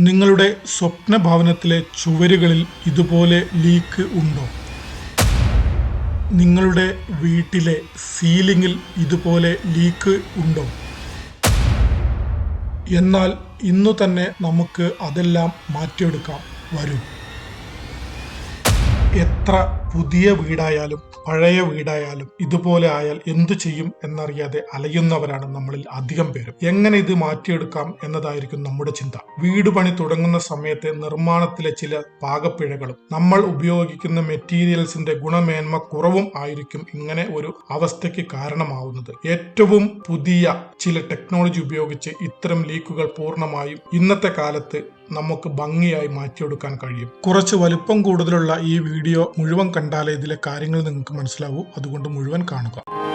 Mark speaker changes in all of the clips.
Speaker 1: നിങ്ങളുടെ സ്വപ്ന ഭവനത്തിലെ ചുവരുകളിൽ ഇതുപോലെ ലീക്ക് ഉണ്ടോ? നിങ്ങളുടെ വീട്ടിലെ സീലിംഗിൽ ഇതുപോലെ ലീക്ക് ഉണ്ടോ? എന്നാൽ ഇന്നു തന്നെ നമുക്ക് അതെല്ലാം മാറ്റിയെടുക്കാം. വരൂ. എത്ര പുതിയ വീടായാലും പഴയ വീടായാലും ഇതുപോലെ ആയാൽ എന്തു ചെയ്യും എന്നറിയാതെ അലയുന്നവരാണ് നമ്മളിൽ അധികം പേരും. എങ്ങനെ ഇത് മാറ്റിയെടുക്കാം എന്നതായിരിക്കും നമ്മുടെ ചിന്ത. വീട് പണി തുടങ്ങുന്ന സമയത്തെ നിർമ്മാണത്തിലെ ചില പാകപ്പിഴകളും നമ്മൾ ഉപയോഗിക്കുന്ന മെറ്റീരിയൽസിന്റെ ഗുണമേന്മ കുറവും ആയിരിക്കും ഇങ്ങനെ ഒരു അവസ്ഥയ്ക്ക് കാരണമാവുന്നത്. ഏറ്റവും പുതിയ ചില ടെക്നോളജി ഉപയോഗിച്ച് ഇത്തരം ലീക്കുകൾ പൂർണമായും ഇന്നത്തെ കാലത്ത് നമുക്ക് ഭംഗിയായി മാറ്റിയെടുക്കാൻ കഴിയും. കുറച്ച് വലുപ്പം കൂടുതലുള്ള ഈ വീഡിയോ മുഴുവൻ കണ്ടാലേ ഇതിലെ കാര്യങ്ങൾ നിങ്ങൾക്ക് മനസ്സിലാവൂ. അതുകൊണ്ട് മുഴുവൻ കാണുക.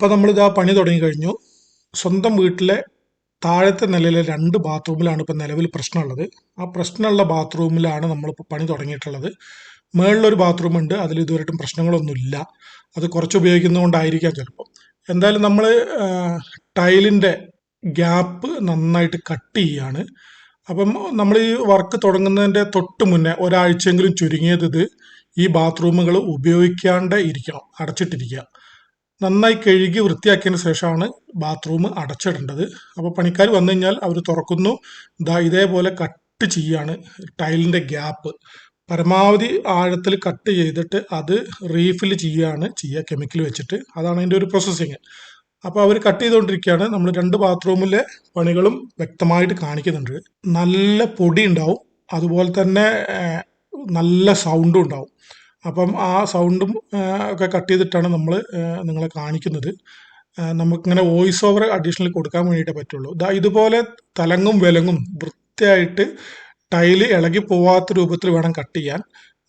Speaker 1: അപ്പൊ ആ പണി തുടങ്ങി കഴിഞ്ഞു സ്വന്തം വീട്ടിലെ താഴത്തെ നിലയിലെ രണ്ട് ബാത്റൂമിലാണ് ഇപ്പം നിലവിൽ പ്രശ്നമുള്ളത്. ആ പ്രശ്നമുള്ള ബാത്റൂമിലാണ് നമ്മളിപ്പോൾ പണി തുടങ്ങിയിട്ടുള്ളത്. മുകളിലൊരു ബാത്റൂം ഉണ്ട് അതിൽ ഇതുവരെയായിട്ടും പ്രശ്നങ്ങളൊന്നുമില്ല. അത് കുറച്ച് ഉപയോഗിക്കുന്നതുകൊണ്ടായിരിക്കാം ചിലപ്പോൾ എന്തായാലും നമ്മൾ ടൈലിന്റെ ഗ്യാപ്പ് നന്നായിട്ട് കട്ട് ചെയ്യാണ്. അപ്പം നമ്മൾ ഈ വർക്ക് തുടങ്ങുന്നതിന്റെ തൊട്ട് മുന്നേ ഒരാഴ്ചയെങ്കിലും ചുരുങ്ങിയത് ഈ ബാത്റൂമുകൾ ഉപയോഗിക്കാണ്ട് ഇരിക്കണം അടച്ചിട്ടിരിക്കുക. നന്നായി കഴുകി വൃത്തിയാക്കിയതിന് ശേഷമാണ് ബാത്റൂം അടച്ചിടേണ്ടത്. അപ്പോൾ പണിക്കാർ വന്നു കഴിഞ്ഞാൽ അവർ തുറക്കുന്നു. ഇതാ ഇതേപോലെ കട്ട് ചെയ്യാണ് ടൈലിന്റെ ഗ്യാപ്പ്. പരമാവധി ആഴത്തിൽ കട്ട് ചെയ്തിട്ട് അത് റീഫിൽ ചെയ്യുകയാണ് ചെയ്യുക കെമിക്കൽ വെച്ചിട്ട്. അതാണ് അതിന്റെ ഒരു പ്രോസസ്സിങ് അപ്പോൾ അവർ കട്ട് ചെയ്തുകൊണ്ടിരിക്കുകയാണ്. നമ്മൾ രണ്ട് ബാത്റൂമിലെ പണികളും വ്യക്തമായിട്ട് കാണിക്കുന്നുണ്ട്. നല്ല പൊടി ഉണ്ടാവും. അതുപോലെ തന്നെ നല്ല സൗണ്ടും ഉണ്ടാവും. അപ്പം ആ സൗണ്ടും ഒക്കെ കട്ട് ചെയ്തിട്ടാണ് നമ്മൾ നിങ്ങളെ കാണിക്കുന്നത്. നമുക്കിങ്ങനെ വോയിസ് ഓവർ അഡീഷണൽ കൊടുക്കാൻ വേണ്ടിയിട്ടേ പറ്റുള്ളൂ. ഇതുപോലെ തലങ്ങും വിലങ്ങും വൃത്തിയായിട്ട് ടൈൽ ഇളകി പോവാത്ത രൂപത്തിൽ വേണം കട്ട് ചെയ്യാൻ.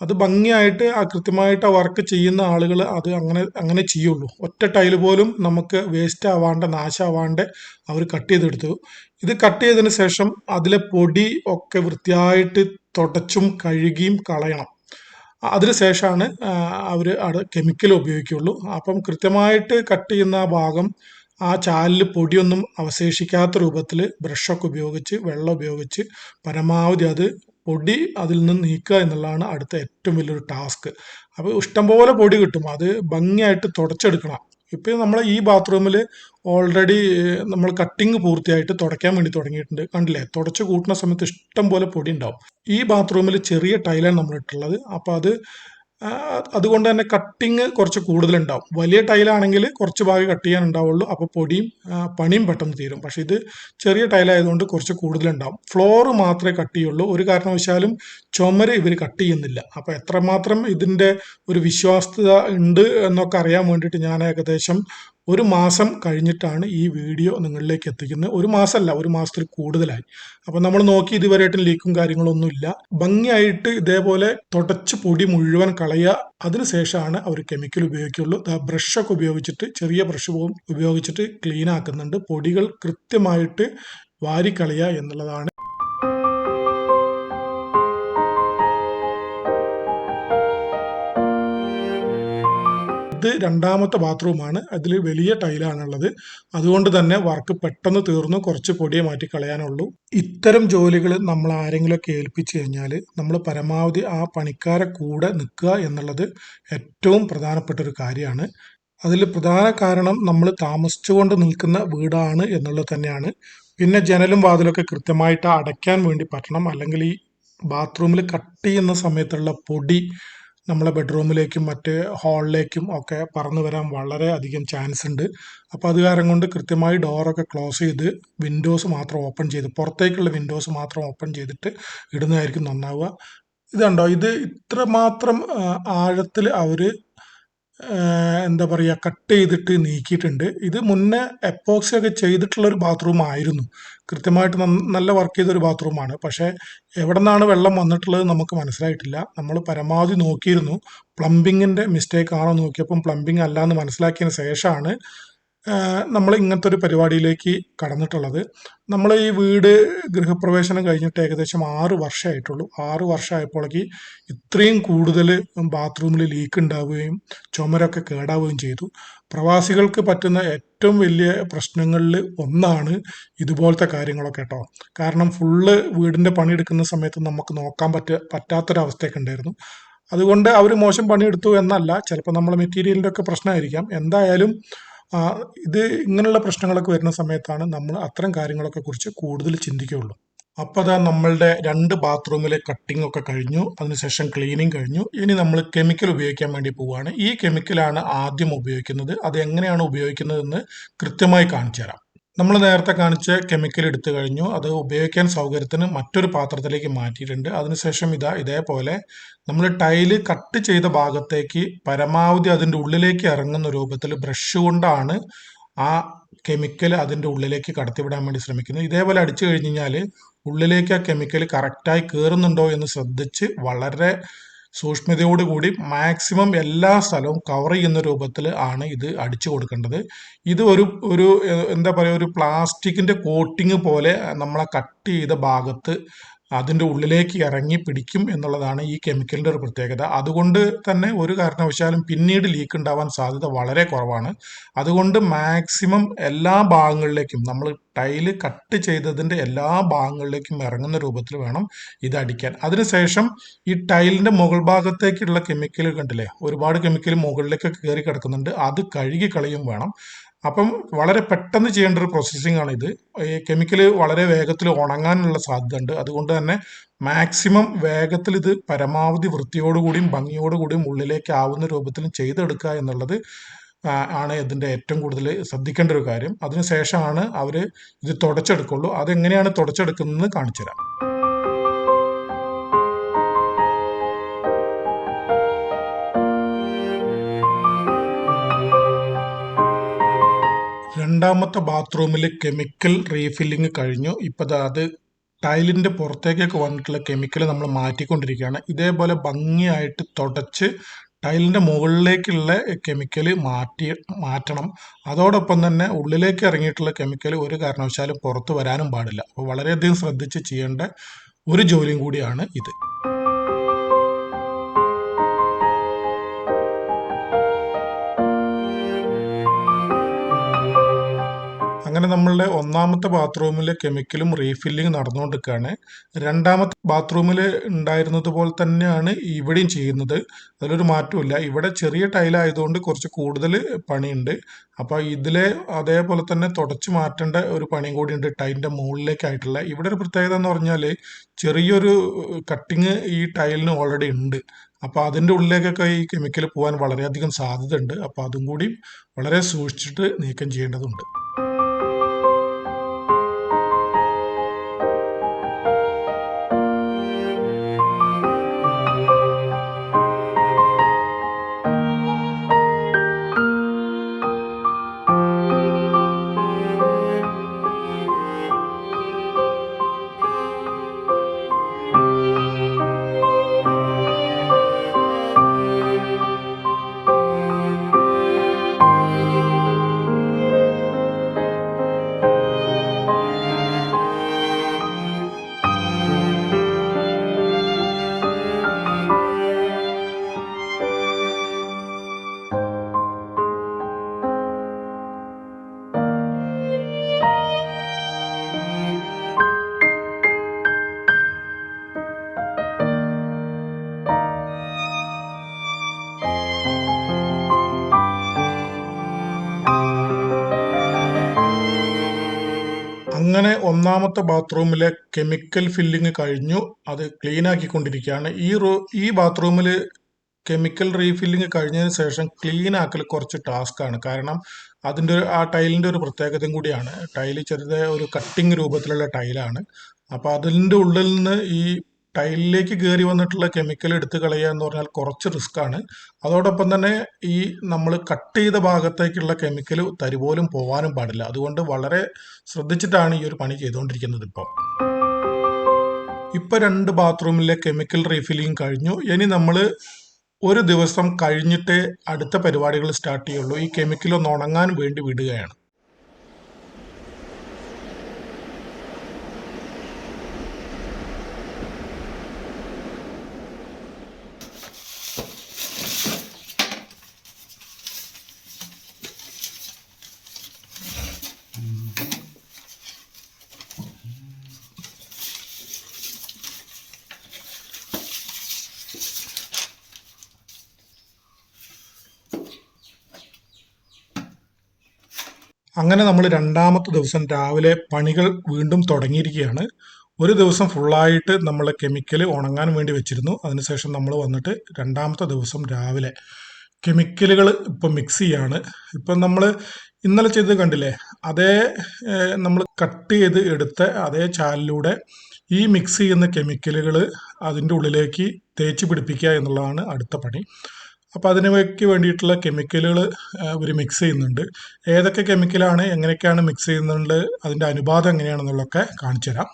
Speaker 1: അത് ഭംഗിയായിട്ട് ആ കൃത്യമായിട്ട് ആ വർക്ക് ചെയ്യുന്ന ആളുകൾ അത് അങ്ങനെ അങ്ങനെ ചെയ്യുള്ളൂ. ഒറ്റ ടൈൽ പോലും നമുക്ക് വേസ്റ്റ് ആവാണ്ട് നാശാവാണ്ട് അവർ കട്ട് ചെയ്തെടുത്തു. ഇത് കട്ട് ചെയ്തതിന് ശേഷം അതിലെ പൊടി ഒക്കെ വൃത്തിയായിട്ട് തുടച്ചും കഴുകിയും കളയണം. അതിനുശേഷമാണ് അവർ അവിടെ കെമിക്കൽ ഉപയോഗിക്കുള്ളൂ. അപ്പം കൃത്യമായിട്ട് കട്ട് ചെയ്യുന്ന ആ ഭാഗം ആ ചാലിൽ പൊടിയൊന്നും അവശേഷിക്കാത്ത രൂപത്തിൽ ബ്രഷൊക്കെ ഉപയോഗിച്ച് വെള്ളം ഉപയോഗിച്ച് പരമാവധി അത് പൊടി അതിൽ നിന്ന് നീക്കുക എന്നുള്ളതാണ് അടുത്ത ഏറ്റവും വലിയൊരു ടാസ്ക്. അപ്പോൾ ഇഷ്ടംപോലെ പൊടി കിട്ടും. അത് ഭംഗിയായിട്ട് തുടച്ചെടുക്കണം. ഇപ്പം നമ്മൾ ഈ ബാത്റൂമിൽ ഓൾറെഡി നമ്മൾ കട്ടിങ് പൂർത്തിയായിട്ട് തുടയ്ക്കാൻ വേണ്ടി തുടങ്ങിയിട്ടുണ്ട്. കണ്ടില്ലേ? തുടച്ച് കൂട്ടുന്ന സമയത്ത് ഇഷ്ടം പോലെ പൊടി ഉണ്ടാവും. ഈ ബാത്റൂമിൽ ചെറിയ ടൈലാണ് നമ്മൾ ഇട്ടുള്ളത് അപ്പോൾ അത് അതുകൊണ്ട് തന്നെ കട്ടിങ് കുറച്ച് കൂടുതലുണ്ടാവും. വലിയ ടൈലാണെങ്കിൽ കുറച്ച് ഭാഗം കട്ട് ചെയ്യാൻ ഉണ്ടാവുള്ളൂ. അപ്പോൾ പൊടിയും പണിയും പെട്ടെന്ന് തീരും. പക്ഷേ ഇത് ചെറിയ ടൈലായതുകൊണ്ട് കുറച്ച് കൂടുതലുണ്ടാവും. ഫ്ലോറ് മാത്രമേ കട്ട് ചെയ്യുള്ളൂ. ഒരു കാരണവശാലും ചുമര് ഇവർ കട്ട് ചെയ്യുന്നില്ല. അപ്പോൾ എത്രമാത്രം ഇതിന്റെ ഒരു വിശ്വാസ്യത ഉണ്ട് എന്നൊക്കെ അറിയാൻ വേണ്ടിയിട്ട് ഞാൻ ഏകദേശം ഒരു മാസം കഴിഞ്ഞിട്ടാണ് ഈ വീഡിയോ നിങ്ങളിലേക്ക് എത്തിക്കുന്നത്. ഒരു മാസമല്ല ഒരു മാസത്തിൽ കൂടുതലായി. അപ്പം നമ്മൾ നോക്കി ഇതുവരെയായിട്ടും ലീക്കും കാര്യങ്ങളൊന്നും ഇല്ല ഭംഗിയായിട്ട് ഇതേപോലെ തുടച്ച് പൊടി മുഴുവൻ കളയുക. അതിനുശേഷമാണ് അവർ കെമിക്കൽ ഉപയോഗിക്കുള്ളൂ. ബ്രഷൊക്കെ ഉപയോഗിച്ചിട്ട് ചെറിയ ബ്രഷ് പോകും ഉപയോഗിച്ചിട്ട് ക്ലീൻ ആക്കുന്നുണ്ട്. പൊടികൾ കൃത്യമായിട്ട് വാരിക്കളയുക എന്നുള്ളതാണ് ഇത് രണ്ടാമത്തെ ബാത്റൂമാണ്. അതിൽ വലിയ ടൈലാണുള്ളത്. അതുകൊണ്ട് തന്നെ വർക്ക് പെട്ടെന്ന് തീർന്നു. കുറച്ച് പൊടിയെ മാറ്റി കളയാനുള്ളൂ. ഇത്തരം ജോലികൾ നമ്മൾ ആരെങ്കിലുമൊക്കെ ഏൽപ്പിച്ചു കഴിഞ്ഞാൽ നമ്മൾ പരമാവധി ആ പണിക്കാരെ കൂടെ നിൽക്കുക എന്നുള്ളത് ഏറ്റവും പ്രധാനപ്പെട്ട ഒരു കാര്യമാണ്. അതിൽ പ്രധാന കാരണം നമ്മൾ താമസിച്ചുകൊണ്ട് നിൽക്കുന്ന വീടാണ് എന്നുള്ളത് തന്നെയാണ്. പിന്നെ ജനലും വാതിലൊക്കെ കൃത്യമായിട്ട് അടയ്ക്കാൻ വേണ്ടി പറ്റണം. അല്ലെങ്കിൽ ഈ ബാത്റൂമിൽ കട്ട് ചെയ്യുന്ന സമയത്തുള്ള പൊടി നമ്മളെ ബെഡ്റൂമിലേക്കും മറ്റ് ഹാളിലേക്കും ഒക്കെ പറന്നു വരാൻ വളരെ അധികം ചാൻസ് ഉണ്ട്. അപ്പോൾ അത് കാരണം കൊണ്ട് കൃത്യമായി ഡോറൊക്കെ ക്ലോസ് ചെയ്ത് വിൻഡോസ് മാത്രം ഓപ്പൺ ചെയ്ത് പുറത്തേക്കുള്ള വിൻഡോസ് മാത്രം ഓപ്പൺ ചെയ്തിട്ട് ഇടുന്നതായിരിക്കും നന്നാവുക. ഇതുണ്ടോ? ഇത് ഇത്രമാത്രം ആഴത്തിൽ അവർ എന്താ പറയുക കട്ട് ചെയ്തിട്ട് നീക്കിയിട്ടുണ്ട്. ഇത് മുന്നേ എപ്പോക്സി ഒക്കെ ചെയ്തിട്ടുള്ള ഒരു ബാത്റൂം ആയിരുന്നു. കൃത്യമായിട്ട് നല്ല വർക്ക് ചെയ്ത ഒരു ബാത്റൂമാണ് പക്ഷേ എവിടെ നിന്നാണ് വെള്ളം വന്നിട്ടുള്ളത് നമുക്ക് മനസ്സിലായിട്ടില്ല. നമ്മൾ പരമാവധി നോക്കിയിരുന്നു. പ്ലംബിങ്ങിന്റെ മിസ്റ്റേക്ക് ആണോ നോക്കിയപ്പം പ്ലംബിംഗ് അല്ല എന്ന് മനസ്സിലാക്കിയതിന് ശേഷമാണ് നമ്മൾ ഇങ്ങനത്തെ ഒരു പരിപാടിയിലേക്ക് കടന്നിട്ടുള്ളത്. നമ്മൾ ഈ വീട് ഗൃഹപ്രവേശനം കഴിഞ്ഞിട്ട് ഏകദേശം ആറ് വർഷമായിട്ടുള്ളൂ ആറ് വർഷമായപ്പോഴേക്ക് ഇത്രയും കൂടുതൽ ബാത്റൂമിൽ ലീക്ക് ഉണ്ടാവുകയും ചുമരൊക്കെ കേടാവുകയും ചെയ്തു. പ്രവാസികൾക്ക് പറ്റുന്ന ഏറ്റവും വലിയ പ്രശ്നങ്ങളിൽ ഒന്നാണ് ഇതുപോലത്തെ കാര്യങ്ങളൊക്കെ കേട്ടോ കാരണം ഫുള്ള് വീടിന്റെ പണിയെടുക്കുന്ന സമയത്ത് നമുക്ക് നോക്കാൻ പറ്റ പറ്റാത്തൊരവസ്ഥയൊക്കെ ഉണ്ടായിരുന്നു. അതുകൊണ്ട് അവർ മോശം പണിയെടുത്തു എന്നല്ല. ചിലപ്പോൾ നമ്മൾ മെറ്റീരിയലിന്റെ ഒക്കെ പ്രശ്നമായിരിക്കാം. എന്തായാലും ഇത് ഇങ്ങനെയുള്ള പ്രശ്നങ്ങളൊക്കെ വരുന്ന സമയത്താണ് നമ്മൾ അത്തരം കാര്യങ്ങളൊക്കെ കുറിച്ച് കൂടുതൽ ചിന്തിക്കുകയുള്ളൂ. അപ്പോൾ അതാ നമ്മളുടെ രണ്ട് ബാത്റൂമിലെ കട്ടിംഗ് ഒക്കെ കഴിഞ്ഞു അതിനുശേഷം ക്ലീനിങ് കഴിഞ്ഞു. ഇനി നമ്മൾ കെമിക്കൽ ഉപയോഗിക്കാൻ വേണ്ടി പോവുകയാണ്. ഈ കെമിക്കലാണ് ആദ്യം ഉപയോഗിക്കുന്നത്. അത് എങ്ങനെയാണ് ഉപയോഗിക്കുന്നതെന്ന് കൃത്യമായി കാണിച്ചു തരാം നമ്മൾ നേരത്തെ കാണിച്ച കെമിക്കൽ എടുത്തു കഴിഞ്ഞു. അത് ഉപയോഗിക്കാൻ സൗകര്യത്തിന് മറ്റൊരു പാത്രത്തിലേക്ക് മാറ്റിയിട്ടുണ്ട്. അതിനുശേഷം ഇതാ ഇതേപോലെ നമ്മൾ ടൈൽ കട്ട് ചെയ്ത ഭാഗത്തേക്ക് പരമാവധി അതിന്റെ ഉള്ളിലേക്ക് ഇറങ്ങുന്ന രൂപത്തിൽ ബ്രഷ് കൊണ്ടാണ് ആ കെമിക്കൽ അതിന്റെ ഉള്ളിലേക്ക് കടത്തിവിടാൻ വേണ്ടി ശ്രമിക്കുന്നത്. ഇതേപോലെ അടിച്ചു കഴിഞ്ഞ് കഴിഞ്ഞാൽ ഉള്ളിലേക്ക് ആ കെമിക്കൽ കറക്റ്റായി കയറുന്നുണ്ടോ എന്ന് ശ്രദ്ധിച്ച് വളരെ സൂക്ഷ്മതയോടുകൂടി മാക്സിമം എല്ലാ സ്ഥലവും കവർ ചെയ്യുന്ന രൂപത്തിൽ ആണ് ഇത് അടിച്ചു കൊടുക്കേണ്ടത്. ഇത് ഒരു ഒരു എന്താ പറയുക ഒരു പ്ലാസ്റ്റിക്കിന്റെ കോട്ടിങ് പോലെ നമ്മളെ കട്ട് ചെയ്ത ഭാഗത്ത് അതിന്റെ ഉള്ളിലേക്ക് ഇറങ്ങി പിടിക്കും എന്നുള്ളതാണ് ഈ കെമിക്കലിന്റെ ഒരു പ്രത്യേകത. അതുകൊണ്ട് തന്നെ ഒരു കാരണവശാലും പിന്നീട് ലീക്ക് ഉണ്ടാവാൻ സാധ്യത വളരെ കുറവാണ്. അതുകൊണ്ട് മാക്സിമം എല്ലാ ഭാഗങ്ങളിലേക്കും നമ്മൾ ടൈൽ കട്ട് ചെയ്തതിന്റെ എല്ലാ ഭാഗങ്ങളിലേക്കും ഇറങ്ങുന്ന രൂപത്തിൽ വേണം ഇത് അടിക്കാൻ. അതിനുശേഷം ഈ ടൈലിന്റെ മുകൾ ഭാഗത്തേക്കുള്ള കെമിക്കൽ കണ്ടില്ലേ? ഒരുപാട് കെമിക്കൽ മുകളിലേക്ക് കയറി കിടക്കുന്നുണ്ട്. അത് കഴുകി കളയും വേണം. അപ്പം വളരെ പെട്ടെന്ന് ചെയ്യേണ്ട ഒരു പ്രോസസ്സിംഗ് ആണ് ഇത്. ഈ കെമിക്കൽ വളരെ വേഗത്തിൽ ഉണങ്ങാനുള്ള സാധ്യത ഉണ്ട് അതുകൊണ്ട് തന്നെ മാക്സിമം വേഗത്തിൽ ഇത് പരമാവധി വൃത്തിയോടുകൂടിയും ഭംഗിയോടുകൂടിയും ഉള്ളിലേക്ക് ആവുന്ന രൂപത്തിലും ചെയ്തെടുക്കുക എന്നുള്ളത് ആണ് ഇതിന്റെ ഏറ്റവും കൂടുതൽ ശ്രദ്ധിക്കേണ്ട ഒരു കാര്യം. അതിനുശേഷമാണ് അവർ ഇത് തുടച്ചെടുക്കുള്ളൂ. അതെങ്ങനെയാണ് തുടച്ചെടുക്കുന്നത് കാണിച്ചു തരാം രണ്ടാമത്തെ ബാത്റൂമിൽ കെമിക്കൽ റീഫില്ലിങ് കഴിഞ്ഞു. ഇപ്പം ദാ അത് ടൈലിന്റെ പുറത്തേക്കൊക്കെ വന്നിട്ടുള്ള കെമിക്കൽ നമ്മൾ മാറ്റിക്കൊണ്ടിരിക്കുകയാണ്. ഇതേപോലെ ഭംഗിയായിട്ട് തുടച്ച് ടൈലിന്റെ മുകളിലേക്കുള്ള കെമിക്കൽ മാറ്റി മാറ്റണം. അതോടൊപ്പം തന്നെ ഉള്ളിലേക്ക് ഇറങ്ങിയിട്ടുള്ള കെമിക്കൽ ഒരു കാരണവശാലും പുറത്ത് വരാനും പാടില്ല. അപ്പോൾ വളരെയധികം ശ്രദ്ധിച്ച് ചെയ്യേണ്ട ഒരു ജോലിയും കൂടിയാണ് ഇത്. നമ്മളുടെ ഒന്നാമത്തെ ബാത്റൂമിലെ കെമിക്കലും റീഫില്ലിങ് നടന്നുകൊണ്ടിരിക്കുകയാണ്. രണ്ടാമത്തെ ബാത്റൂമിൽ ഉണ്ടായിരുന്നത് പോലെ തന്നെയാണ് ഇവിടെയും ചെയ്യുന്നത്. അതിലൊരു മാറ്റമില്ല ഇവിടെ ചെറിയ ടൈലായതുകൊണ്ട് കുറച്ച് കൂടുതൽ പണിയുണ്ട്. അപ്പോൾ ഇതിലെ അതേപോലെ തന്നെ തുടച്ച് മാറ്റേണ്ട ഒരു പണിയും കൂടി ഉണ്ട് ടൈലിന്റെ മുകളിലേക്കായിട്ടുള്ള. ഇവിടെ ഒരു പ്രത്യേകത എന്ന് പറഞ്ഞാൽ ചെറിയൊരു കട്ടിങ് ഈ ടൈലിന് ഓൾറെഡി ഉണ്ട്. അപ്പോൾ അതിന്റെ ഉള്ളിലേക്കൊക്കെ ഈ കെമിക്കൽ പോകാൻ വളരെയധികം സാധ്യത ഉണ്ട് അപ്പോൾ അതും കൂടി വളരെ സൂക്ഷിച്ചിട്ട് നീക്കം ചെയ്യേണ്ടതുണ്ട്. ഒന്നാമത്തെ ബാത്റൂമിലെ കെമിക്കൽ ഫില്ലിങ് കഴിഞ്ഞു. അത് ക്ലീൻ ആക്കിക്കൊണ്ടിരിക്കുകയാണ്. ഈ റൂ ഈ ബാത്റൂമിൽ കെമിക്കൽ റീഫില്ലിങ് കഴിഞ്ഞതിന് ശേഷം ക്ലീൻ ആക്കൽ കുറച്ച് ടാസ്ക് ആണ് കാരണം അതിന്റെ ഒരു- ആ ടൈലിന്റെ ഒരു പ്രത്യേകതയും കൂടിയാണ്. ടൈൽ ചെറുതായ ഒരു കട്ടിങ് രൂപത്തിലുള്ള ടൈലാണ്. അപ്പോൾ അതിന്റെ ഉള്ളിൽ നിന്ന് ഈ ടൈലിലേക്ക് കയറി വന്നിട്ടുള്ള കെമിക്കൽ എടുത്തു കളയുക എന്ന് പറഞ്ഞാൽ കുറച്ച് റിസ്ക് ആണ്. അതോടൊപ്പം തന്നെ ഈ നമ്മൾ കട്ട് ചെയ്ത ഭാഗത്തേക്കുള്ള കെമിക്കൽ തരുപോലും പോകാനും പാടില്ല. അതുകൊണ്ട് വളരെ ശ്രദ്ധിച്ചിട്ടാണ് ഈ ഒരു പണി ചെയ്തുകൊണ്ടിരിക്കുന്നത് ഇപ്പം. ഇപ്പം രണ്ട് ബാത്റൂമിലെ കെമിക്കൽ റീഫില്ലിങ് കഴിഞ്ഞു. ഇനി നമ്മൾ ഒരു ദിവസം കഴിഞ്ഞിട്ട് അടുത്ത പരിപാടികൾ സ്റ്റാർട്ട് ചെയ്യുള്ളൂ. ഈ കെമിക്കൽ ഒന്ന് ഉണങ്ങാൻ വേണ്ടി വിടുകയാണ്. അങ്ങനെ നമ്മൾ രണ്ടാമത്തെ ദിവസം രാവിലെ പണികൾ വീണ്ടും തുടങ്ങിയിരിക്കുകയാണ്. ഒരു ദിവസം ഫുള്ളായിട്ട് നമ്മൾ കെമിക്കൽ ഉണങ്ങാൻ വേണ്ടി വെച്ചിരുന്നു. അതിനുശേഷം നമ്മൾ വന്നിട്ട് രണ്ടാമത്തെ ദിവസം രാവിലെ കെമിക്കലുകൾ ഇപ്പം മിക്സ് ചെയ്യാണ്. ഇപ്പം നമ്മൾ ഇന്നലെ ചെയ്ത് കണ്ടില്ലേ? അതേ നമ്മൾ കട്ട് ചെയ്ത് എടുത്ത അതേ ചാലിലൂടെ ഈ മിക്സ് ചെയ്യുന്ന കെമിക്കലുകൾ അതിന്റെ ഉള്ളിലേക്ക് തേച്ച് പിടിപ്പിക്കുക എന്നുള്ളതാണ് അടുത്ത പണി. അപ്പോൾ അതിനൊക്കെ വേണ്ടിയിട്ടുള്ള കെമിക്കലുകൾ ഇവർ മിക്സ് ചെയ്യുന്നുണ്ട്. ഏതൊക്കെ കെമിക്കലാണ് എങ്ങനെയൊക്കെയാണ് മിക്സ് ചെയ്യുന്നുണ്ട് അതിന്റെ അനുപാതം എങ്ങനെയാണെന്നുള്ളതൊക്കെ കാണിച്ചു തരാം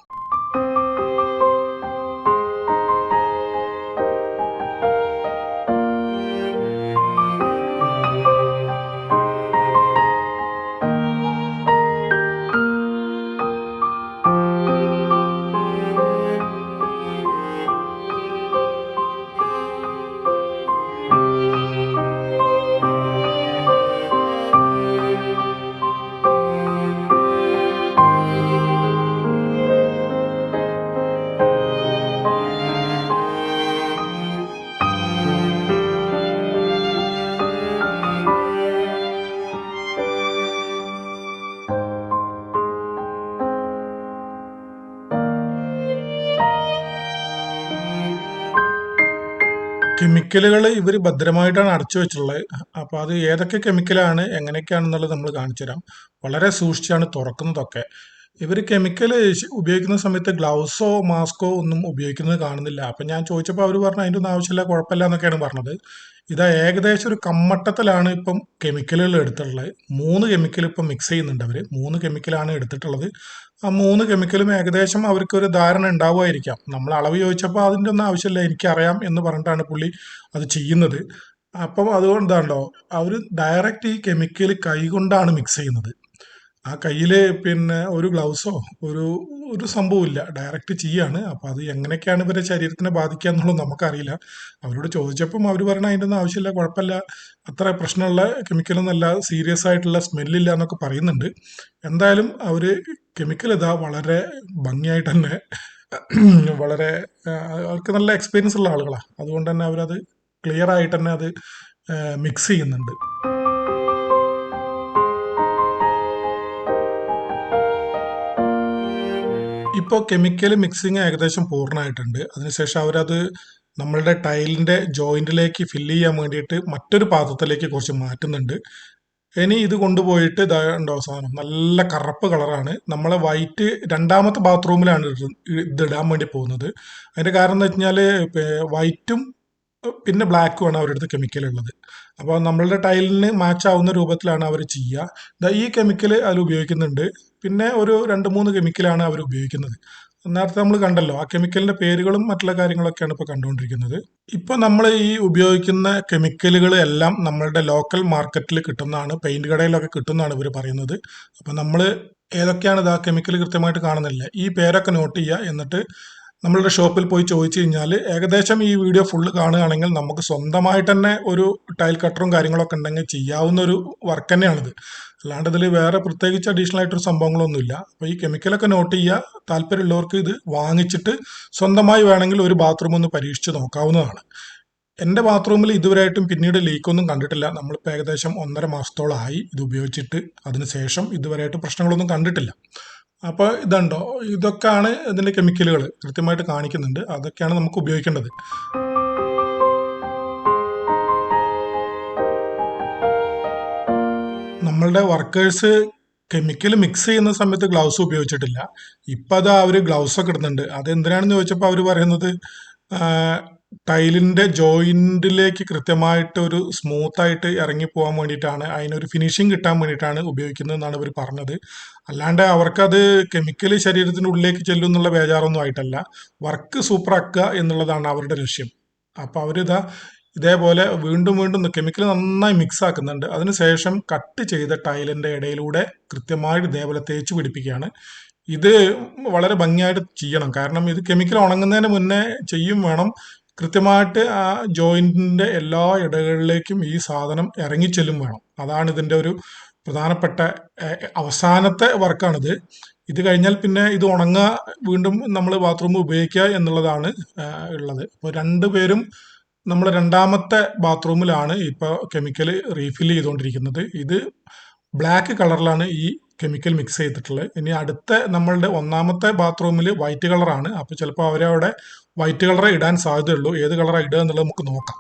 Speaker 1: കെമിക്കലുകൾ ഇവർ ഭദ്രമായിട്ടാണ് അടച്ചു വെച്ചിട്ടുള്ളത്. അപ്പോൾ അത് ഏതൊക്കെ കെമിക്കലാണ് എങ്ങനെയൊക്കെയാണെന്നുള്ളത് നമ്മൾ കാണിച്ചു തരാം വളരെ സൂക്ഷിച്ചാണ് തുറക്കുന്നതൊക്കെ. ഇവർ കെമിക്കൽ ഉപയോഗിക്കുന്ന സമയത്ത് ഗ്ലൗസോ മാസ്കോ ഒന്നും ഉപയോഗിക്കുന്നത് കാണുന്നില്ല. അപ്പം ഞാൻ ചോദിച്ചപ്പോൾ അവർ പറഞ്ഞു അതിന്റെ ഒന്നും ആവശ്യമില്ല കുഴപ്പമില്ല എന്നൊക്കെയാണ് പറഞ്ഞത്. ഇതാ ഏകദേശം ഒരു കമ്മട്ടത്തിലാണ് ഇപ്പം കെമിക്കലുകൾ എടുത്തിട്ടുള്ളത്. മൂന്ന് കെമിക്കൽ ഇപ്പം മിക്സ് ചെയ്യുന്നുണ്ട് അവർ മൂന്ന് കെമിക്കലാണ് എടുത്തിട്ടുള്ളത്. ആ മൂന്ന് കെമിക്കലും ഏകദേശം അവർക്ക് ഒരു ധാരണ ഉണ്ടാവുമായിരിക്കാം. നമ്മൾ അളവ് ചോദിച്ചപ്പോൾ അതിന്റെ ഒന്നും ആവശ്യമില്ല എനിക്കറിയാം എന്ന് പറഞ്ഞിട്ടാണ് പുള്ളി അത് ചെയ്യുന്നത്. അപ്പം അതുകൊണ്ടാണല്ലോ അവർ ഡയറക്റ്റ് ഈ കെമിക്കൽ കൈകൊണ്ടാണ് മിക്സ് ചെയ്യുന്നത്. ആ കയ്യിൽ പിന്നെ ഒരു ഗ്ലൗസോ ഒരു ഒരു സംഭവമില്ല ഡയറക്റ്റ് ചെയ്യാണ്. അപ്പോൾ അത് എങ്ങനെയൊക്കെയാണ് ഇവരെ ശരീരത്തിനെ ബാധിക്കുക എന്നുള്ളത് നമുക്കറിയില്ല. അവരോട് ചോദിച്ചപ്പം അവർ പറയണ അതിന്റെ ഒന്നും ആവശ്യമില്ല കുഴപ്പമില്ല. അത്ര പ്രശ്നമുള്ള കെമിക്കലൊന്നല്ല സീരിയസ് ആയിട്ടുള്ള സ്മെല്ലില്ല എന്നൊക്കെ പറയുന്നുണ്ട്. എന്തായാലും അവർ കെമിക്കൽ ഇതാ വളരെ ഭംഗിയായിട്ട് തന്നെ വളരെ അവർക്ക് നല്ല എക്സ്പീരിയൻസ് ഉള്ള ആളുകളാണ് അതുകൊണ്ട് തന്നെ അവരത് ക്ലിയർ ആയിട്ട് തന്നെ അത് മിക്സ് ചെയ്യുന്നുണ്ട്. ഇപ്പോൾ കെമിക്കൽ മിക്സിങ് ഏകദേശം പൂർണമായിട്ടുണ്ട്. അതിനുശേഷം അവരത് നമ്മളുടെ ടൈലിന്റെ ജോയിന്റിലേക്ക് ഫില്ല് ചെയ്യാൻ വേണ്ടിയിട്ട് മറ്റൊരു പാത്രത്തിലേക്ക് കുറച്ച് മാറ്റുന്നുണ്ട്. ഇനി ഇത് കൊണ്ടുപോയിട്ട് ഇതാ ഉണ്ടോ സാധനം? നല്ല കറുപ്പ് കളറാണ് നമ്മളെ വൈറ്റ് രണ്ടാമത്തെ ബാത്റൂമിലാണ് ഇതിടാൻ വേണ്ടി പോകുന്നത്. അതിന്റെ കാരണം എന്ന് വെച്ചാൽ വൈറ്റും പിന്നെ ബ്ലാക്കുമാണ് അവരുടെ അടുത്ത് കെമിക്കൽ ഉള്ളത്. അപ്പോൾ നമ്മളുടെ ടൈലിന് മാച്ച് ആവുന്ന രൂപത്തിലാണ് അവർ ചെയ്യുക. ഈ കെമിക്കൽ അതിൽ ഉപയോഗിക്കുന്നുണ്ട്. പിന്നെ ഒരു രണ്ട് മൂന്ന് കെമിക്കലാണ് അവർ ഉപയോഗിക്കുന്നത്. നേരത്തെ നമ്മൾ കണ്ടല്ലോ ആ കെമിക്കലിന്റെ പേരുകളും മറ്റുള്ള കാര്യങ്ങളൊക്കെയാണ് ഇപ്പോൾ കണ്ടുകൊണ്ടിരിക്കുന്നത്. ഇപ്പോൾ നമ്മൾ ഈ ഉപയോഗിക്കുന്ന കെമിക്കലുകൾ എല്ലാം നമ്മളുടെ ലോക്കൽ മാർക്കറ്റിൽ കിട്ടുന്നതാണ്. പെയിന്റ് കടയിലൊക്കെ കിട്ടുന്നതാണ് ഇവർ പറയുന്നത്. അപ്പോൾ നമ്മൾ ഏതൊക്കെയാണ് ഇത് ആ കെമിക്കൽ കൃത്യമായിട്ട് കാണുന്നില്ല. ഈ പേരൊക്കെ നോട്ട് ചെയ്യുക. എന്നിട്ട് നമ്മളുടെ ഷോപ്പിൽ പോയി ചോദിച്ചു കഴിഞ്ഞാൽ ഏകദേശം ഈ വീഡിയോ ഫുള്ള് കാണുകയാണെങ്കിൽ നമുക്ക് സ്വന്തമായിട്ട് തന്നെ ഒരു ടൈൽ കട്ടറും കാര്യങ്ങളൊക്കെ ഉണ്ടെങ്കിൽ ചെയ്യാവുന്ന ഒരു വർക്ക് തന്നെയാണിത്. അല്ലാണ്ട് ഇതിൽ വേറെ പ്രത്യേകിച്ച് അഡീഷണൽ ആയിട്ടൊരു സംഭവങ്ങളൊന്നുമില്ല. അപ്പോൾ ഈ കെമിക്കലൊക്കെ നോട്ട് ചെയ്യുക താല്പര്യമുള്ളവർക്ക് ഇത് വാങ്ങിച്ചിട്ട് സ്വന്തമായി വേണമെങ്കിൽ ഒരു ബാത്റൂം ഒന്ന് പരീക്ഷിച്ച് നോക്കാവുന്നതാണ്. എന്റെ ബാത്റൂമിൽ ഇതുവരെയായിട്ടും പിന്നീട് ലീക്കൊന്നും കണ്ടിട്ടില്ല. നമ്മളിപ്പോൾ ഏകദേശം ഒന്നര മാസത്തോളമായി ഇത് ഉപയോഗിച്ചിട്ട്. അതിനുശേഷം ഇതുവരെയായിട്ട് പ്രശ്നങ്ങളൊന്നും കണ്ടിട്ടില്ല. അപ്പോൾ ഇതുണ്ടോ? ഇതൊക്കെയാണ് ഇതിന്റെ കെമിക്കലുകൾ കൃത്യമായിട്ട് കാണിക്കുന്നുണ്ട്. അതൊക്കെയാണ് നമുക്ക് ഉപയോഗിക്കേണ്ടത്. നമ്മളുടെ വർക്കേഴ്സ് കെമിക്കൽ മിക്സ് ചെയ്യുന്ന സമയത്ത് ഗ്ലൗസ് ഉപയോഗിച്ചിട്ടില്ല. ഇപ്പം അത് അവർ ഗ്ലൗസ് ഒക്കെ ഇടുന്നുണ്ട്. അത് എന്തിനാണെന്ന് ചോദിച്ചപ്പോൾ അവർ പറയുന്നത് ടൈലിന്റെ ജോയിന്റിലേക്ക് കൃത്യമായിട്ട് ഒരു സ്മൂത്ത് ആയിട്ട് ഇറങ്ങി പോകാൻ വേണ്ടിയിട്ടാണ് അതിനൊരു ഫിനിഷിങ് കിട്ടാൻ വേണ്ടിയിട്ടാണ് ഉപയോഗിക്കുന്നത് എന്നാണ് ഇവർ പറഞ്ഞത്. അല്ലാണ്ട് അവർക്കത് കെമിക്കലി ശരീരത്തിന്റെ ഉള്ളിലേക്ക് ചെല്ലും എന്നുള്ള ബേജാറൊന്നും ആയിട്ടല്ല. വർക്ക് സൂപ്പറാക്കുക എന്നുള്ളതാണ് അവരുടെ ലക്ഷ്യം. അപ്പോൾ അവരിതാ ഇതേപോലെ വീണ്ടും വീണ്ടും കെമിക്കൽ നന്നായി മിക്സ് ആക്കുന്നുണ്ട്. അതിനുശേഷം കട്ട് ചെയ്ത ടൈലിന്റെ ഇടയിലൂടെ കൃത്യമായിട്ട് ഇതേപോലെ തേച്ച് പിടിപ്പിക്കുകയാണ്. ഇത് വളരെ ഭംഗിയായിട്ട് ചെയ്യണം. കാരണം ഇത് കെമിക്കൽ ഉണങ്ങുന്നതിന് മുന്നേ ചെയ്യും വേണം. കൃത്യമായിട്ട് ആ ജോയിന്റിന്റെ എല്ലാ ഇടകളിലേക്കും ഈ സാധനം ഇറങ്ങിച്ചെല്ലും വേണം. അതാണ് ഇതിന്റെ ഒരു പ്രധാനപ്പെട്ട അവസാനത്തെ വർക്കാണിത്. ഇത് കഴിഞ്ഞാൽ പിന്നെ ഇത് ഉണങ്ങുക വീണ്ടും നമ്മൾ ബാത്റൂം ഉപയോഗിക്കുക എന്നുള്ളതാണ് ഉള്ളത്. അപ്പോൾ രണ്ടുപേരും നമ്മൾ രണ്ടാമത്തെ ബാത്റൂമിലാണ് ഇപ്പോൾ കെമിക്കൽ റീഫിൽ ചെയ്തുകൊണ്ടിരിക്കുന്നത്. ഇത് ബ്ലാക്ക് കളറിലാണ് ഈ കെമിക്കൽ മിക്സ് ചെയ്തിട്ടുള്ളത്. ഇനി അടുത്ത നമ്മളുടെ ഒന്നാമത്തെ ബാത്റൂമിൽ വൈറ്റ് കളറാണ് അപ്പോൾ ചിലപ്പോൾ അവരവിടെ വൈറ്റ് കളറേ ഇടാൻ സാധ്യതയുള്ളൂ. ഏത് കളറാണ് ഇടുക എന്നുള്ളത് നമുക്ക് നോക്കാം.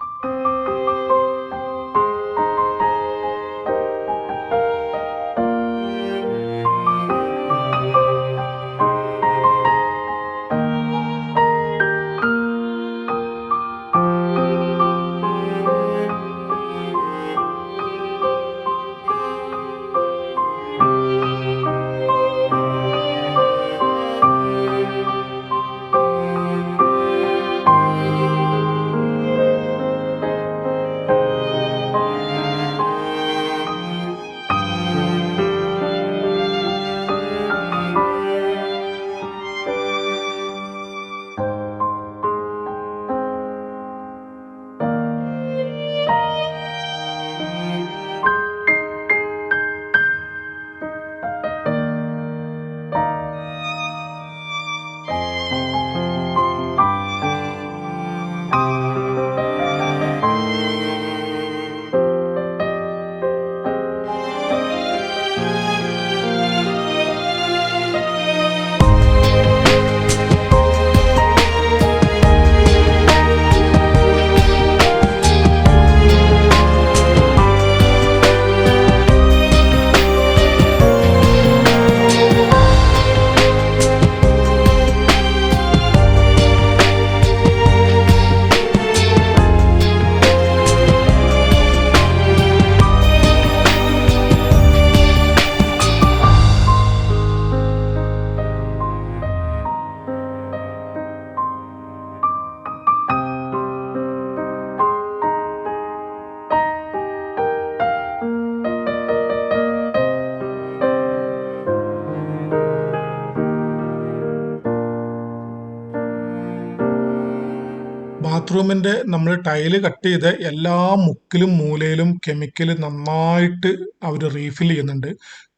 Speaker 1: ബാത്റൂമിന്റെ നമ്മൾ ടൈൽ കട്ട് ചെയ്ത എല്ലാ മുക്കിലും മൂലയിലും കെമിക്കൽ നന്നായിട്ട് അവർ റീഫിൽ ചെയ്യുന്നുണ്ട്.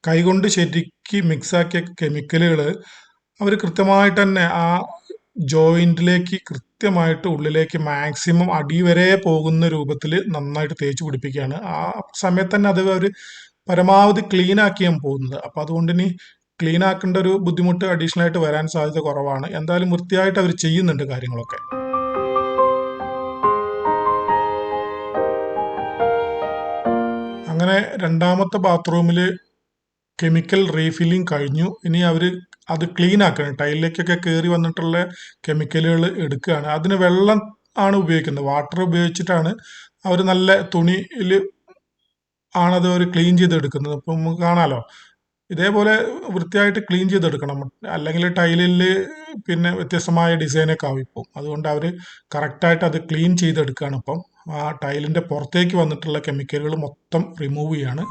Speaker 1: കൈകൊണ്ട് ശരിക്ക് മിക്സാക്കിയ കെമിക്കലുകൾ അവർ കൃത്യമായിട്ട് തന്നെ ആ ജോയിന്റിലേക്ക് കൃത്യമായിട്ട് ഉള്ളിലേക്ക് മാക്സിമം അടി വരെ പോകുന്ന രൂപത്തിൽ നന്നായിട്ട് തേച്ച് പിടിപ്പിക്കുകയാണ്. ആ സമയത്ത് തന്നെ അത് അവർ പരമാവധി ക്ലീൻ ആക്കിയാണ് പോകുന്നത്. അപ്പോൾ അതുകൊണ്ട് ഇനി ക്ലീൻ ആക്കേണ്ട ഒരു ബുദ്ധിമുട്ട് അഡീഷണൽ ആയിട്ട് വരാൻ സാധ്യത കുറവാണ്. എന്തായാലും വൃത്തിയായിട്ട് അവർ ചെയ്യുന്നുണ്ട് കാര്യങ്ങളൊക്കെ. അങ്ങനെ രണ്ടാമത്തെ ബാത്റൂമിൽ കെമിക്കൽ റീഫില്ലിംഗ് കഴിഞ്ഞു. ഇനി അവർ അത് ക്ലീൻ ആക്കണം. ടൈലിലേക്കൊക്കെ കയറി വന്നിട്ടുള്ള കെമിക്കലുകൾ എടുക്കുകയാണ്. അതിന് വെള്ളം ആണ് ഉപയോഗിക്കുന്നത്. വാട്ടർ ഉപയോഗിച്ചിട്ടാണ് അവർ നല്ല തുണിയിൽ ആണത് അവർ ക്ലീൻ ചെയ്തെടുക്കുന്നത്. അപ്പം നമുക്ക് കാണാലോ. ഇതേപോലെ വൃത്തിയായിട്ട് ക്ലീൻ ചെയ്തെടുക്കണം. അല്ലെങ്കിൽ ടൈലിൽ പിന്നെ വ്യത്യസ്തമായ ഡിസൈനൊക്കെ ആവും ഇപ്പം. അതുകൊണ്ട് അവർ കറക്റ്റായിട്ട് അത് ക്ലീൻ ചെയ്തെടുക്കുകയാണ് ഇപ്പം. ആ ടൈലിന്റെ പുറത്തേക്ക് വന്നിട്ടുള്ള കെമിക്കലുകൾ മൊത്തം റിമൂവ് ചെയ്യാണ്.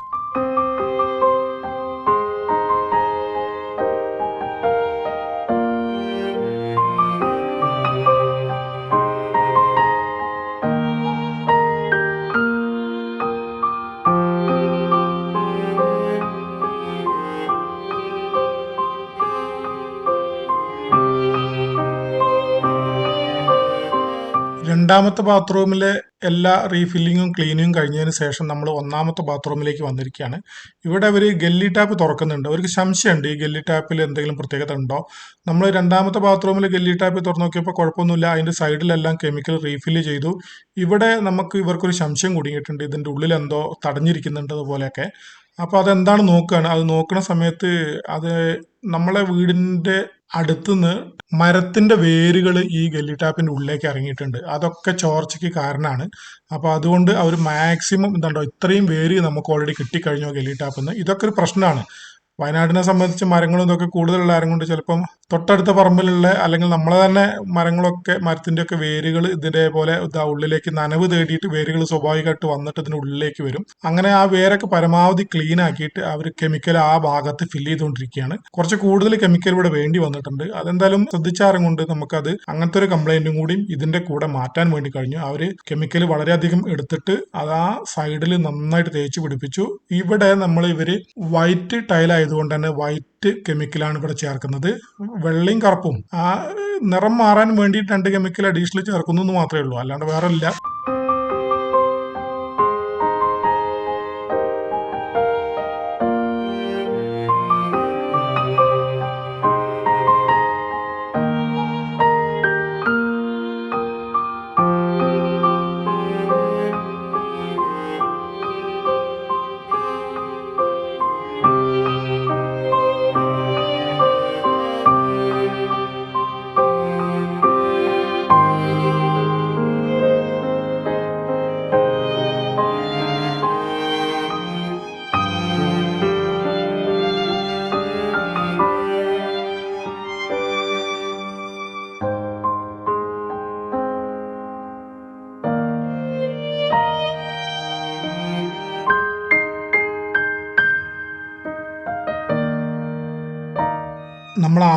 Speaker 1: രണ്ടാമത്തെ ബാത്റൂമിലെ എല്ലാ റീഫില്ലിങ്ങും ക്ലീനിങ്ങും കഴിഞ്ഞതിന് ശേഷം നമ്മൾ ഒന്നാമത്തെ ബാത്റൂമിലേക്ക് വന്നിരിക്കുകയാണ്. ഇവിടെ അവർ ഗല്ലി ടാപ്പ് തുറക്കുന്നുണ്ട്. അവർക്ക് സംശയമുണ്ട് ഈ ഗല്ലി ടാപ്പിൽ എന്തെങ്കിലും പ്രത്യേകത ഉണ്ടോ? നമ്മൾ രണ്ടാമത്തെ ബാത്റൂമിൽ ഗല്ലി ടാപ്പ് തുറന്നു നോക്കിയപ്പോൾ കുഴപ്പമൊന്നുമില്ല. അതിന്റെ സൈഡിലെല്ലാം കെമിക്കൽ റീഫില്ല് ചെയ്തു. ഇവിടെ നമുക്ക് ഇവർക്കൊരു സംശയം കുടുങ്ങിയിട്ടുണ്ട്. ഇതിന്റെ ഉള്ളിൽ എന്തോ തടഞ്ഞിരിക്കുന്നുണ്ട് അതുപോലെയൊക്കെ. അപ്പോൾ അതെന്താണ് നോക്കുകയാണ് അത് നോക്കുന്ന സമയത്ത് അത് നമ്മളെ വീടിന്റെ അടുത്തുനിന്ന് മരത്തിന്റെ വേരുകൾ ഈ ഗല്ലി ടാപ്പിന്റെ ഉള്ളിലേക്ക് ഇറങ്ങിയിട്ടുണ്ട്. അതൊക്കെ ചോർച്ചയ്ക്ക് കാരണമാണ്. അപ്പോൾ അതുകൊണ്ട് അവർ മാക്സിമം എന്താണ്ടോ ഇത്രയും വേര് നമുക്ക് ഓൾറെഡി കിട്ടിക്കഴിഞ്ഞു ഗല്ലി ടാപ്പിൽ നിന്ന് ഇതൊക്കെ ഒരു പ്രശ്നമാണ്. വയനാടിനെ സംബന്ധിച്ച് മരങ്ങളും ഇതൊക്കെ കൂടുതലുള്ള ആരും കൊണ്ട് ചിലപ്പം തൊട്ടടുത്ത പറമ്പിലുള്ള അല്ലെങ്കിൽ നമ്മളെ തന്നെ മരങ്ങളൊക്കെ മരത്തിന്റെ ഒക്കെ വേരുകൾ ഇതിന്റെ പോലെ ഇതാ ഉള്ളിലേക്ക് നനവ് തേടിയിട്ട് വേരുകൾ സ്വാഭാവികമായിട്ട് വന്നിട്ട് ഇതിന്റെ ഉള്ളിലേക്ക് വരും. അങ്ങനെ ആ വേരൊക്കെ പരമാവധി ക്ലീൻ ആക്കിയിട്ട് അവർ കെമിക്കൽ ആ ഭാഗത്ത് ഫില്ല് ചെയ്തുകൊണ്ടിരിക്കുകയാണ്. കുറച്ച് കൂടുതൽ കെമിക്കൽ ഇവിടെ വേണ്ടി വന്നിട്ടുണ്ട്. അതെന്തായാലും ശ്രദ്ധിച്ചാറും കൊണ്ട് നമുക്കത് അങ്ങനത്തെ ഒരു കംപ്ലൈന്റും കൂടി ഇതിന്റെ കൂടെ മാറ്റാൻ വേണ്ടി കഴിഞ്ഞു. അവർ കെമിക്കൽ വളരെയധികം എടുത്തിട്ട് അത് ആ സൈഡിൽ നന്നായിട്ട് തേച്ച് പിടിപ്പിച്ചു. ഇവിടെ നമ്മൾ ഇവർ വൈറ്റ് ടൈൽ ആയതുകൊണ്ട് തന്നെ വൈറ്റ് കെമിക്കലാണ് ഇവിടെ ചേർക്കുന്നത്. വെള്ളയും കറുപ്പും. ആ നിറം മാറാൻ വേണ്ടിയിട്ട് രണ്ട് കെമിക്കൽ അഡീഷണൽ ചേർക്കുന്നു എന്ന് മാത്രമേ ഉള്ളൂ. അല്ലാണ്ട് വേറെ ഇല്ല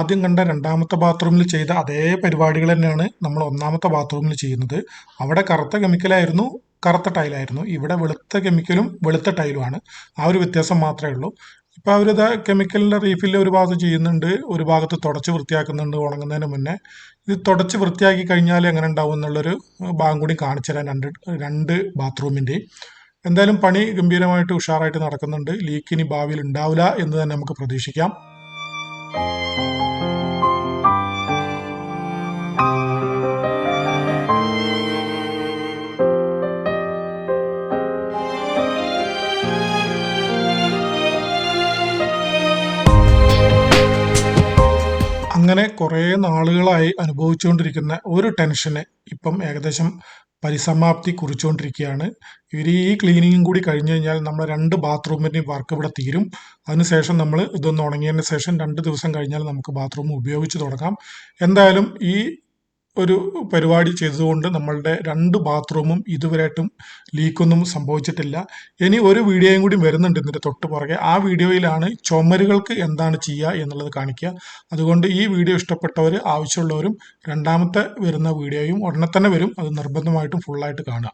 Speaker 1: ആദ്യം കണ്ട രണ്ടാമത്തെ ബാത്റൂമിൽ ചെയ്ത അതേ പരിപാടികൾ തന്നെയാണ് നമ്മൾ ഒന്നാമത്തെ ബാത്റൂമിൽ ചെയ്യുന്നത്. അവിടെ കറുത്ത കെമിക്കലായിരുന്നു കറുത്ത ടൈലായിരുന്നു. ഇവിടെ വെളുത്ത കെമിക്കലും വെളുത്ത ടൈലുമാണ്. ആ ഒരു വ്യത്യാസം മാത്രമേ ഉള്ളൂ. ഇപ്പോൾ അവരിത് കെമിക്കലിന്റെ റീഫില്ല് ഒരു ഭാഗത്ത് ചെയ്യുന്നുണ്ട് ഒരു ഭാഗത്ത് തുടച്ച് വൃത്തിയാക്കുന്നുണ്ട് ഉണങ്ങുന്നതിന് മുന്നേ. ഇത് തുടച്ച് വൃത്തിയാക്കി കഴിഞ്ഞാൽ എങ്ങനെ ഉണ്ടാവും എന്നുള്ളൊരു ഭാഗം കൂടി കാണിച്ചു തരാൻ രണ്ട് രണ്ട് ബാത്റൂമിന്റെയും എന്തായാലും പണി ഗംഭീരമായിട്ട് ഉഷാറായിട്ട് നടക്കുന്നുണ്ട്. ലീക്ക് ഇനി ഭാവിയിൽ ഉണ്ടാവില്ല എന്ന് തന്നെ നമുക്ക് പ്രതീക്ഷിക്കാം. അങ്ങനെ കുറേ നാളുകളായി അനുഭവിച്ചുകൊണ്ടിരിക്കുന്ന ഒരു ടെൻഷന് ഇപ്പം ഏകദേശം പരിസമാപ്തി കുറിച്ചുകൊണ്ടിരിക്കുകയാണ്. ഇവർ ഈ ക്ലീനിങ്ങും കൂടി കഴിഞ്ഞു കഴിഞ്ഞാൽ നമ്മൾ രണ്ട് ബാത്റൂമിന്റെയും വർക്ക് ഇവിടെ തീരും. അതിനുശേഷം നമ്മൾ ഇതൊന്ന് ഉണങ്ങിയതിന് ശേഷം രണ്ട് ദിവസം കഴിഞ്ഞാൽ നമുക്ക് ബാത്റൂം ഉപയോഗിച്ച് തുടങ്ങാം. എന്തായാലും ഈ ഒരു പരിപാടി ചെയ്തതുകൊണ്ട് നമ്മളുടെ രണ്ട് ബാത്റൂമും ഇതുവരെയായിട്ടും ലീക്കൊന്നും സംഭവിച്ചിട്ടില്ല. ഇനി ഒരു വീഡിയോയും കൂടി വരുന്നുണ്ട് ഇതിന്റെ തൊട്ട് പുറകെ. ആ വീഡിയോയിലാണ് ചുമരുകൾക്ക് എന്താണ് ചെയ്യുക എന്നുള്ളത് കാണിക്കുക. അതുകൊണ്ട് ഈ വീഡിയോ ഇഷ്ടപ്പെട്ടവർ ആവശ്യമുള്ളവരും രണ്ടാമത്തെ വരുന്ന വീഡിയോയും ഉടനെ തന്നെ വരും. അത് നിർബന്ധമായിട്ടും ഫുള്ളായിട്ട് കാണുക.